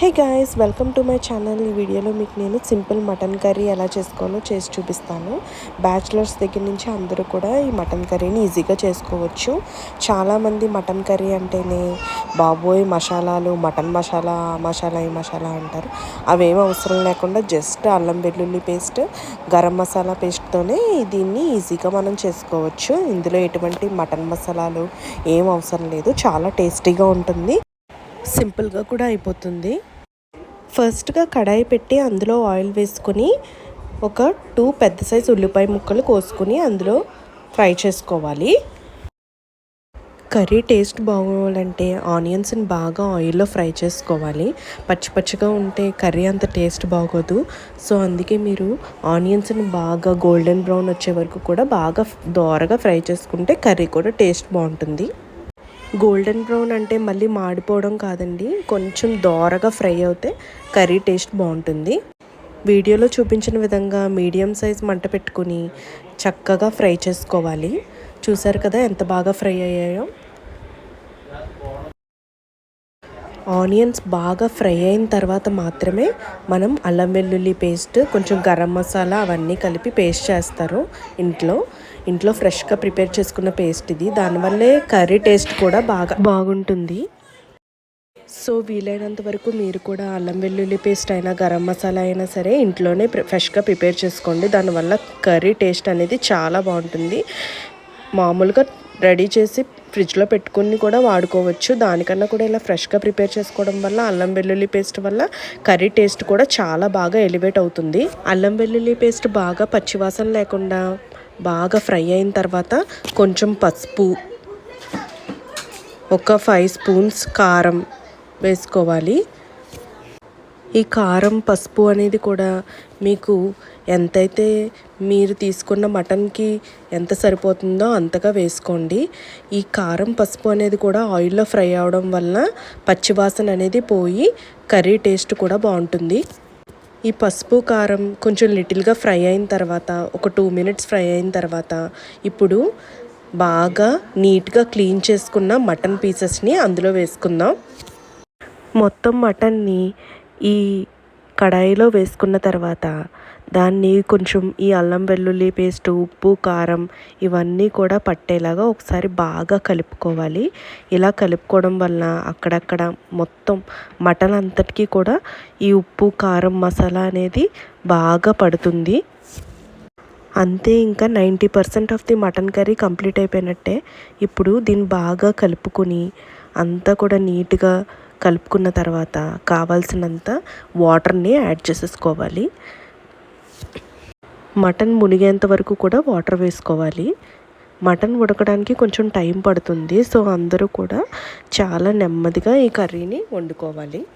Hey guys welcome to my channel. ఈ వీడియోలో మీకు నేను సింపుల్ మటన్ కర్రీ ఎలా చేసుకోవాలో చేసి చూపిస్తాను. బ్యాచిలర్స్ దగ్గర నుంచి అందరూ కూడా ఈ మటన్ కర్రీని ఈజీగా చేసుకోవచ్చు. చాలామంది మటన్ కర్రీ అంటేనే బాబోయ్ మసాలాలు మటన్ మసాలా మసాలా ఈ మసాలా అంటారు. అవేం అవసరం లేకుండా జస్ట్ అల్లం వెల్లుల్లి పేస్ట్ గరం మసాలా పేస్ట్తోనే దీన్ని ఈజీగా మనం చేసుకోవచ్చు. ఇందులో ఎటువంటి మటన్ మసాలాలు ఏం అవసరం లేదు. చాలా టేస్టీగా ఉంటుంది. సింపుల్గా కూడా అయిపోతుంది. ఫస్ట్గా కడాయి పెట్టి అందులో ఆయిల్ వేసుకొని ఒక టూ పెద్ద సైజు ఉల్లిపాయ ముక్కలు కోసుకొని అందులో ఫ్రై చేసుకోవాలి. కర్రీ టేస్ట్ బాగోవాలంటే ఆనియన్స్ని బాగా ఆయిల్లో ఫ్రై చేసుకోవాలి. పచ్చి పచ్చిగా ఉంటే కర్రీ అంత టేస్ట్ బాగోదు. సో అందుకే మీరు ఆనియన్స్ని బాగా గోల్డెన్ బ్రౌన్ వచ్చే వరకు కూడా బాగా దోరగా ఫ్రై చేసుకుంటే కర్రీ కూడా టేస్ట్ బాగుంటుంది. గోల్డెన్ బ్రౌన్ అంటే మళ్ళీ మాడిపోవడం కాదండి. కొంచెం దోరగా ఫ్రై అవుతే కర్రీ టేస్ట్ బాగుంటుంది. వీడియోలో చూపించిన విధంగా మీడియం సైజ్ మంట పెట్టుకుని చక్కగా ఫ్రై చేసుకోవాలి. చూసారు కదా ఎంత బాగా ఫ్రై అయ్యాయో? ఆనియన్స్ బాగా ఫ్రై అయిన తర్వాత మాత్రమే మనం అల్లం వెల్లుల్లి పేస్ట్ కొంచెం గరం మసాలా అవన్నీ కలిపి పేస్ట్ చేస్తారు ఇంట్లో. ఇంట్లో ఫ్రెష్గా ప్రిపేర్ చేసుకున్న పేస్ట్ ఇది. దానివల్లే కర్రీ టేస్ట్ కూడా బాగా బాగుంటుంది. సో వీలైనంత వరకు మీరు కూడా అల్లం వెల్లుల్లి పేస్ట్ అయినా గరం మసాలా అయినా సరే ఇంట్లోనే ఫ్రెష్గా ప్రిపేర్ చేసుకోండి. దానివల్ల కర్రీ టేస్ట్ అనేది చాలా బాగుంటుంది. మామూలుగా రెడీ చేసి ఫ్రిడ్జ్లో పెట్టుకుని కూడా వాడుకోవచ్చు. దానికన్నా కూడా ఇలా ఫ్రెష్గా ప్రిపేర్ చేసుకోవడం వల్ల అల్లం వెల్లుల్లి పేస్ట్ వల్ల కర్రీ టేస్ట్ కూడా చాలా బాగా ఎలివేట్ అవుతుంది. అల్లం వెల్లుల్లి పేస్ట్ బాగా పచ్చివాసన లేకుండా బాగా ఫ్రై అయిన తర్వాత కొంచెం పసుపు ఒక ఫైవ్ స్పూన్స్ కారం వేసుకోవాలి. ఈ కారం పసుపు అనేది కూడా మీకు ఎంతైతే మీరు తీసుకున్న మటన్కి ఎంత సరిపోతుందో అంతగా వేసుకోండి. ఈ కారం పసుపు అనేది కూడా ఆయిల్లో ఫ్రై అవడం వలన పచ్చివాసన అనేది పోయి కర్రీ టేస్ట్ కూడా బాగుంటుంది. ఈ పసుపు కారం కొంచెం లిటిల్గా ఫ్రై అయిన తర్వాత ఒక టూ మినిట్స్ ఫ్రై అయిన తర్వాత ఇప్పుడు బాగా నీట్గా క్లీన్ చేసుకున్న మటన్ పీసెస్ని అందులో వేసుకుందాం. మొత్తం మటన్ని ఈ కడాయిలో వేసుకున్న తర్వాత దాన్ని కొంచెం ఈ అల్లం వెల్లుల్లి పేస్ట్ ఉప్పు కారం ఇవన్నీ కూడా పట్టేలాగా ఒకసారి బాగా కలుపుకోవాలి. ఇలా కలుపుకోవడం వల్ల అక్కడక్కడ మొత్తం మటన్ అంతటికీ కూడా ఈ ఉప్పు కారం మసాలా అనేది బాగా పడుతుంది. అంతే ఇంకా ninety percent of the mutton curry complete అయిపోయినట్టే. ఇప్పుడు దీన్ని బాగా కలుపుకొని అంతా కూడా నీట్గా కలుపుకున్న తర్వాత కావాల్సినంత వాటర్ని యాడ్ చేసేసుకోవాలి. మటన్ మునిగేంత వరకు కూడా వాటర్ వేసుకోవాలి. మటన్ ఉడకడానికి కొంచెం టైం పడుతుంది సో అందరూ కూడా చాలా నెమ్మదిగా ఈ కర్రీని వండుకోవాలి.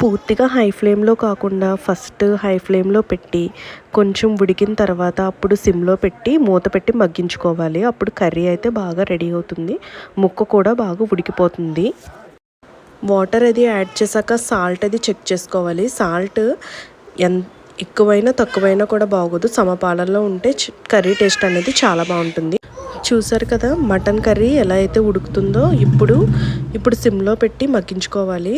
పూర్తిగా హై ఫ్లేమ్లో కాకుండా ఫస్ట్ హై ఫ్లేమ్లో పెట్టి కొంచెం ఉడికిన తర్వాత అప్పుడు సిమ్లో పెట్టి మూత పెట్టి మగ్గించుకోవాలి. అప్పుడు కర్రీ అయితే బాగా రెడీ అవుతుంది. ముక్క కూడా బాగా ఉడికిపోతుంది. వాటర్ అది యాడ్ చేశాక సాల్ట్ అది చెక్ చేసుకోవాలి. సాల్ట్ ఎంత ఎక్కువైనా తక్కువైనా కూడా బాగోదు. సమపాలల్లో ఉంటే కర్రీ టేస్ట్ అనేది చాలా బాగుంటుంది. చూసారు కదా మటన్ కర్రీ ఎలా అయితే ఉడుకుతుందో ఇప్పుడు ఇప్పుడు సిమ్లో పెట్టి మగ్గించుకోవాలి.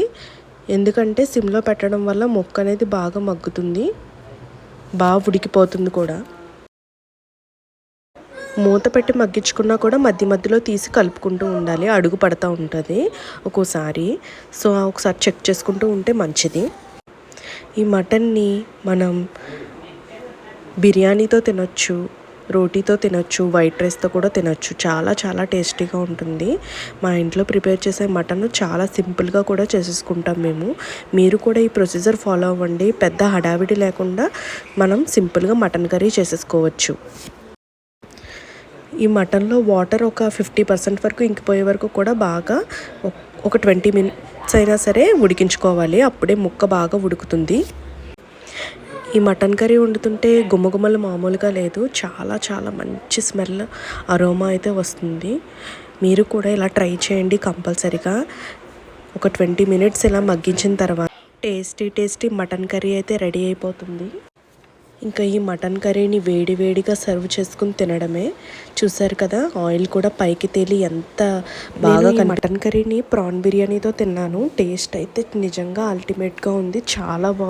ఎందుకంటే సిమ్లో పెట్టడం వల్ల మొక్క అనేది బాగా మగ్గుతుంది. బాగా ఉడికిపోతుంది కూడా. మూత పెట్టి మగ్గించుకున్నా కూడా మధ్య మధ్యలో తీసి కలుపుకుంటూ ఉండాలి. అడుగు పడతా ఉంటుంది ఒక్కోసారి. సో ఒకసారి చెక్ చేసుకుంటూ ఉంటే మంచిది. ఈ మటన్ని మనం బిర్యానీతో తినొచ్చు. రోటీతో తినచ్చు వైట్ రైస్తో కూడా తినొచ్చు. చాలా చాలా టేస్టీగా ఉంటుంది. మా ఇంట్లో ప్రిపేర్ చేసే మటన్ చాలా సింపుల్గా కూడా చేసేసుకుంటాం మేము. మీరు కూడా ఈ ప్రొసీజర్ ఫాలో అవ్వండి. పెద్ద హడావిడి లేకుండా మనం సింపుల్గా మటన్ కర్రీ చేసేసుకోవచ్చు. ఈ మటన్లో వాటర్ ఒక ఫిఫ్టీ పర్సెంట్ వరకు ఇంకిపోయే వరకు కూడా బాగా ఒక ట్వంటీ మినిట్స్ అయినా సరే ఉడికించుకోవాలి. అప్పుడే ముక్క బాగా ఉడుకుతుంది. ఈ మటన్ కర్రీ వండుతుంటే గుమ్మగుమ్మలు మామూలుగా లేదు. చాలా చాలా మంచి స్మెల్ అరోమా అయితే వస్తుంది. మీరు కూడా ఇలా ట్రై చేయండి కంపల్సరీగా. ఒక ట్వంటీ మినిట్స్ ఇలా మగ్గించిన తర్వాత టేస్టీ టేస్టీ మటన్ కర్రీ అయితే రెడీ అయిపోతుంది. ఇంకా ఈ మటన్ కర్రీని వేడి వేడిగా సర్వ్ చేసుకుని తినడమే. చూసారు కదా ఆయిల్ కూడా పైకి తేలి ఎంత బాగా మటన్ కర్రీని ప్రాన్ బిర్యానీతో తిన్నాను. టేస్ట్ అయితే నిజంగా అల్టిమేట్గా ఉంది. చాలా బాగుంది.